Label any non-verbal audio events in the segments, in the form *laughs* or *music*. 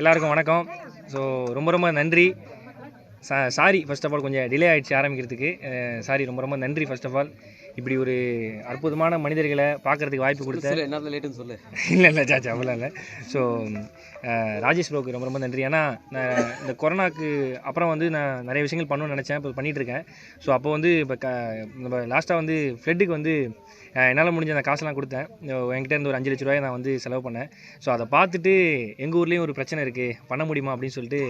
எல்லாருக்கும் வணக்கம். ஸோ ரொம்ப ரொம்ப நன்றி. சா சாரி ஃபஸ்ட் ஆஃப் ஆல் கொஞ்சம் டிலே ஆகிடுச்சு ஆரம்பிக்கிறதுக்கு. சாரி ரொம்ப ரொம்ப நன்றி ஃபஸ்ட் ஆஃப் ஆல் இப்படி ஒரு அற்புதமான மனிதர்களை பார்க்கறதுக்கு வாய்ப்பு கொடுத்த என்ன லேட்டுன்னு சொல்லு. இல்லை இல்லை சாச்சா அவ்வளோ இல்லை. ஸோ ராஜேஷ் ப்ரோக்கு ரொம்ப ரொம்ப நன்றி. ஏன்னா நான் இந்த கொரோனாக்கு அப்புறம் வந்து நான் நிறைய விஷயங்கள் பண்ணணும்னு நினச்சேன் இப்போ பண்ணிகிட்டு இருக்கேன். ஸோ அப்போ வந்து இப்போ க நம்ம லாஸ்ட்டாக வந்து ஃப்ளட்டுக்கு வந்து என்னால் முடிஞ்ச அந்த காசெல்லாம் கொடுத்தேன். என்கிட்ட இருந்து ஒரு அஞ்சு லட்ச ரூபாயை நான் வந்து செலவு பண்ணேன். ஸோ அதை பார்த்துட்டு எங்கள் ஊர்லேயும் ஒரு பிரச்சனை இருக்குது பண்ண முடியுமா அப்படின்னு சொல்லிட்டு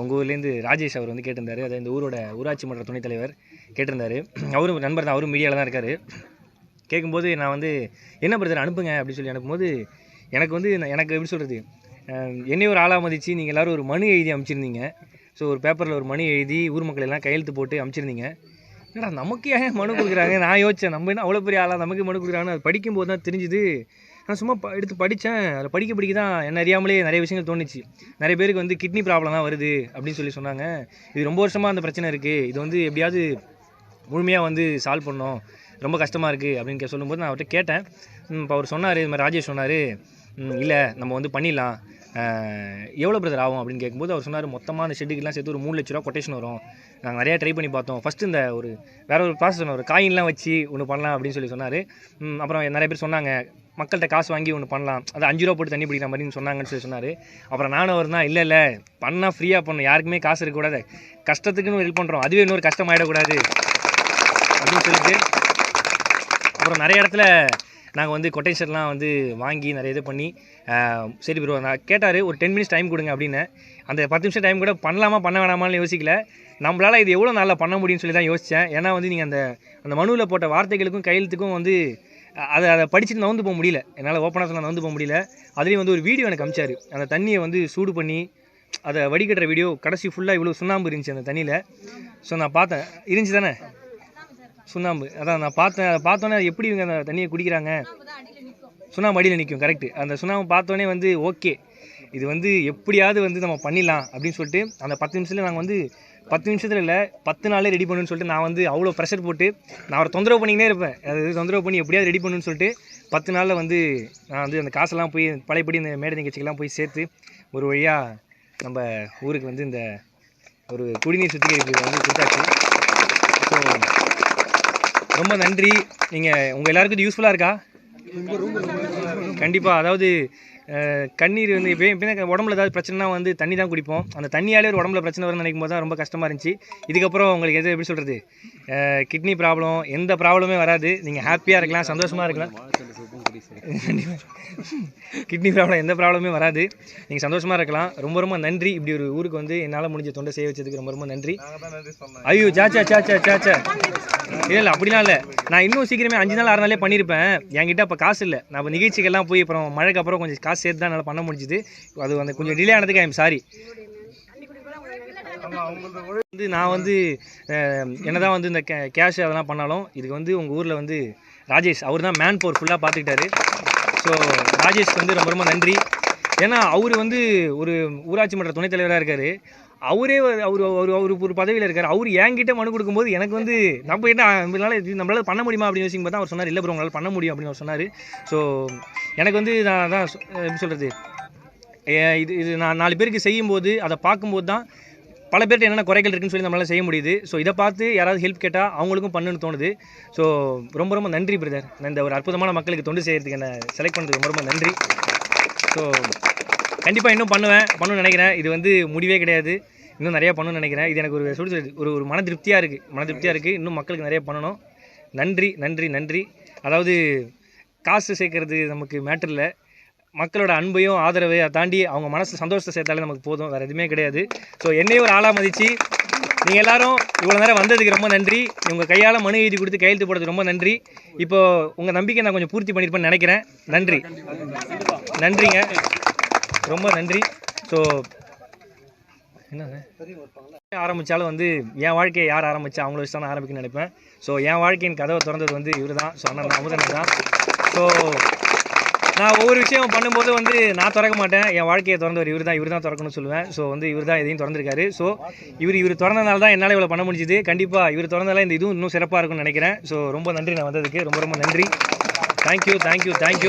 உங்கள் ஊர்லேருந்து ராஜேஷ் அவர் வந்து கேட்டிருந்தார். அதாவது இந்த ஊரோட ஊராட்சி மன்ற துணைத் தலைவர் கேட்டிருந்தாரு. அவரும் நண்பர் தான் அவரும் மீடியாவில் தான் இருக்கார். கேட்கும்போது நான் வந்து என்ன பிரதர் அனுப்புங்க அப்படின்னு சொல்லி அனுப்பும்போது எனக்கு வந்து நான் எனக்கு எப்படி சொல்கிறது என்னை ஒரு ஆளாக மதித்து நீங்கள் எல்லோரும் ஒரு மனு எழுதி அமைச்சிருந்தீங்க. ஸோ ஒரு பேப்பரில் ஒரு மனு எழுதி ஊர் மக்கள் எல்லாம் கையெழுத்து போட்டு அமைச்சிருந்தீங்க. என்னடா நமக்கு ஏன் மனு கொடுக்குறாங்க? நான் யோசித்தேன் நம்ம என்ன அவ்வளோ பெரிய ஆளாக நமக்கு மனு கொடுக்குறாங்கன்னு அது படிக்கும்போது தான் தெரிஞ்சுது. நான் சும்மா ப- எடுத்து படித்தேன் அதில் படிக்க படிக்க தான் என்ன அறியாமலே நிறைய விஷயங்கள் தோணுச்சு. நிறைய பேருக்கு வந்து கிட்னி ப்ராப்ளம் தான் வருது அப்படின்னு சொல்லி சொன்னாங்க. இது ரொம்ப வருஷமாக அந்த பிரச்சனை இருக்குது இது வந்து எப்படியாவது முழுமையாக வந்து சால்வ் பண்ணோம் ரொம்ப கஷ்டமாக இருக்குது அப்படின்னு கே- சொல்லும்போது நான் அவர்கிட்ட கேட்டேன். இப்போ அவர் சொன்னார் இது மாதிரி ராஜேஷ் சொன்னார். இல்லை நம்ம வந்து பண்ணிடலாம். எவ்வளோ பிரதர் ஆகும் அப்படின்னு கேட்கும்போது அவர் சொன்னார் மொத்தமாக அந்த ஷெட்டுக்கெலாம் சேர்த்து ஒரு மூணு லட்ச ரூபா கொட்டேஷன் வரும். நாங்கள் நிறையா ட்ரை பண்ணி பார்த்தோம். ஃபஸ்ட்டு இந்த ஒரு வேற ஒரு ப்ராசஸ் சொன்னார் ஒரு காயின்லாம் வச்சு ஒன்று பண்ணலாம் அப்படின்னு சொல்லி சொன்னார். அப்புறம் நிறைய பேர் சொன்னாங்க மக்கள்கிட்ட காசு வாங்கி ஒன்று பண்ணலாம். அது அஞ்சு ரூபா போட்டு தண்ணி பிடிக்கிற மாதிரின்னு சொன்னாங்கன்னு சொல்லி சொன்னார். அப்புறம் நானும் அவர் தான் இல்லை இல்லை பண்ணால் ஃப்ரீயாக பண்ணணும். யாருக்குமே காசு இருக்கக்கூடாது கஷ்டத்துக்குன்னு ஹெல்ப் பண்ணுறோம் அதுவே இன்னொரு கஷ்டம் ஆகிடக்கூடாது அப்படின்னு சொல்லிட்டு அப்புறம் நிறைய இடத்துல நாங்கள் வந்து கொட்டேஷன்லாம் வந்து வாங்கி நிறைய இது பண்ணி சரி ப்ரோ நான் கேட்டார் ஒரு டென் மினிட்ஸ் டைம் கொடுங்க அப்படின்னு. அந்த பத்து நிமிஷம் டைம் கூட பண்ணலாமா பண்ண வேணாமான்னு யோசிக்கல. நம்மளால் இது எவ்வளோ நாளில் பண்ண முடியும்னு சொல்லி தான் யோசித்தேன் ஏன்னா வந்து நீங்கள் அந்த அந்த மனுவில் போட்ட வார்த்தைகளுக்கும் கையெழுத்துக்கும் வந்து அதை அதை படிச்சுட்டு நவுந்து போக முடியல. என்னால் ஓப்பனாக சொல்ல நவுந்து போக முடியல. அதுலேயும் வந்து ஒரு வீடியோ எனக்கு அமிச்சார். அந்த தண்ணியை வந்து சூடு பண்ணி அதை வடிகட்டுற வீடியோ கடைசி ஃபுல்லாக இவ்வளோ சுண்ணாம்பு இருந்துச்சு அந்த தண்ணியில். ஸோ நான் பார்த்தேன். இருந்துச்சு தானே? சுண்ணாம்பு. அதான் நான் பார்த்தேன். அதை பார்த்தோன்னே எப்படி இவங்க அந்த தண்ணியை குடிக்கிறாங்க? சுண்ணாம்பு அடியில் நிற்கும் கரெக்ட் அந்த சுண்ணாம்பு பார்த்தோன்னே வந்து ஓகே இது வந்து எப்படியாவது வந்து நம்ம பண்ணிடலாம் அப்படின்னு சொல்லிட்டு அந்த பத்து நிமிஷத்தில் நாங்கள் வந்து பத்து நிமிஷத்தில் இல்லை பத்து நாளே ரெடி பண்ணணும்னு சொல்லிட்டு நான் வந்து அவ்வளோ ப்ரெஷர் போட்டு நான் அவரை தொந்தரவு பண்ணிக்கினே இருப்பேன். அது தொந்தரவு பண்ணி எப்படியாவது ரெடி பண்ணணும்னு சொல்லிட்டு பத்து நாளில் வந்து நான் வந்து அந்த காசெல்லாம் போய் பழையபடி இந்த மேடை நிகழ்ச்சிக்கெல்லாம் போய் சேர்த்து ஒரு வழியாக நம்ம ஊருக்கு வந்து இந்த ஒரு குடிநீர் சுத்திகரிப்பு வந்து கொடுத்தாச்சு. ஸோ ரொம்ப நன்றி. நீங்கள் உங்கள் எல்லாருக்கும் இது யூஸ்ஃபுல்லாக இருக்கா? கண்டிப்பாக அதாவது கண்ணீர் வந்து இப்போ இப்போ உடம்புல ஏதாவது பிரச்சனைனா வந்து தண்ணி தான் குடிப்போம். அந்த தண்ணியாலே ஒரு உடம்புல பிரச்சனை வரும்னு நினைக்கும் போது தான் ரொம்ப கஷ்டமாக இருந்துச்சு. இதுக்கப்புறம் உங்களுக்கு எது எப்படி சொல்கிறது கிட்னி ப்ராப்ளம் எந்த ப்ராப்ளமே வராது. நீங்கள் ஹாப்பியாக இருக்கலாம் சந்தோஷமாக இருக்கலாம். கிட்னி ப்ராப்ளம் *laughs* எந்த ப்ராப்ளமே வராது. நீங்கள் சந்தோஷமாக இருக்கலாம். ரொம்ப ரொம்ப நன்றி. இப்படி ஒரு ஊருக்கு வந்து என்னால் முடிஞ்ச தொண்டை செய்ய வச்சதுக்கு ரொம்ப ரொம்ப நன்றி. ஐயோ சாச்சா சாச்சா சாச்சா இல்லை இல்லை அப்படிலாம் இல்லை. நான் இன்னும் சீக்கிரமே அஞ்சு நாள் ஆறு நாளே பண்ணியிருப்பேன் என்கிட்ட அப்போ காசு இல்லை. நான் இப்போ நிகழ்ச்சிக்கெல்லாம் போய் அப்புறம் மழைக்கு அப்புறம் கொஞ்சம் காசு சேர்த்து தான் என்னால் பண்ண முடிஞ்சுது. அது வந்து கொஞ்சம் டிலே ஆனதுக்கு ஐம் சாரி வந்து நான் வந்து என்னதான் வந்து இந்த கேஷ் அதெல்லாம் பண்ணாலும் இதுக்கு வந்து உங்கள் ஊரில் வந்து ராஜேஷ் அவர் தான் மேன் போர் ஃபுல்லாக பார்த்துக்கிட்டாரு ஸோ ராஜேஷ்க்கு வந்து ரொம்ப ரொம்ப நன்றி. ஏன்னா அவர் வந்து ஒரு ஊராட்சி மன்ற துணைத் தலைவராக இருக்கார். அவரே ஒரு- அவர் அவர் அவர் ஒரு பதவியில் இருக்கார். அவர் என்கிட்ட மனு கொடுக்கும்போது எனக்கு வந்து நம்ம என்ன நம்மளால இது பண்ண முடியுமா அப்படின்னு யோசிக்கும் போது அவர் சொன்னார். இல்லை ப்ரோ உங்களால் பண்ண முடியும் அப்படின்னு அவர் சொன்னார். ஸோ எனக்கு வந்து நான் தான் எப்படி சொல்கிறது இது இது நான் நாலு பேருக்கு செய்யும்போது அதை பார்க்கும்போது தான் பல பேர்ட்ட என்னென்ன குறைகள் இருக்குன்னு சொல்லி நம்மளால் செய்ய முடியுது. ஸோ இதை பார்த்து யாராவது ஹெல்ப் கேட்டால் அவங்களுக்கும் பண்ணுன்னு தோணுது. ஸோ ரொம்ப ரொம்ப நன்றி பிரதர் இந்த ஒரு அற்புதமான மக்களுக்கு தொண்டு செய்கிறதுக்கு என்ன செலக்ட் பண்ணுறது ரொம்ப ரொம்ப நன்றி. ஸோ கண்டிப்பாக இன்னும் பண்ணுவேன் பண்ணணும்னு நினைக்கிறேன். இது வந்து முடிவே கிடையாது. இன்னும் நிறையா பண்ணணும்னு நினைக்கிறேன். இது எனக்கு ஒரு சொல்லி ஒரு ஒரு மன திருப்தியாக இருக்குது மன திருப்தியாக இருக்குது இன்னும் மக்களுக்கு நிறைய பண்ணணும். நன்றி நன்றி நன்றி. அதாவது காசு சேர்க்கறது நமக்கு மேட்டர் இல்லை. மக்களோட அன்பையும் ஆதரவை தாண்டி அவங்க மனசு சந்தோஷத்தை சேர்த்தாலே நமக்கு போதும். வேறு எதுவுமே கிடையாது. ஸோ என்னையும் ஒரு ஆளாக மதித்து நீங்கள் எல்லாரும் இவ்வளோ நேரம் வந்ததுக்கு ரொம்ப நன்றி. உங்கள் கையால் மனு எழுதி கொடுத்து கையெழுத்து போடுறதுக்கு ரொம்ப நன்றி. இப்போது உங்கள் நம்பிக்கை நான் கொஞ்சம் பூர்த்தி பண்ணியிருப்பேன்னு நினைக்கிறேன். நன்றி. நன்றிங்க. ரொம்ப நன்றி. ஸோ என்ன ஆரம்பித்தாலும் வந்து என் வாழ்க்கையை யார் ஆரம்பித்தா அவங்கள வச்சு தான் நான் ஆரம்பிக்கணும்னு நினைப்பேன். ஸோ என் வாழ்க்கையின் கதவை திறந்தது வந்து இவர் தான் ஸோ அண்ணன் அமுதன் தான். ஸோ நான் ஒவ்வொரு விஷயம் பண்ணும்போது வந்து நான் திறக்க மாட்டேன். என் வாழ்க்கையை திறந்தவர் இவர் தான். இவர் தான் திறக்கணும்னு சொல்லுவேன். ஸோ வந்து இவர் தான் இதையும் திறந்திருக்காரு. ஸோ இவர் இவர் திறந்தனால தான் என்னால் இவ்வளோ பண்ண முடிஞ்சுது. கண்டிப்பாக இவர் திறந்தனால இந்த இதுவும் இன்னும் சிறப்பாக இருக்கும்னு நினைக்கிறேன். ஸோ ரொம்ப நன்றி நான் வந்ததுக்கு. ரொம்ப ரொம்ப நன்றி. Thank you thank you thank you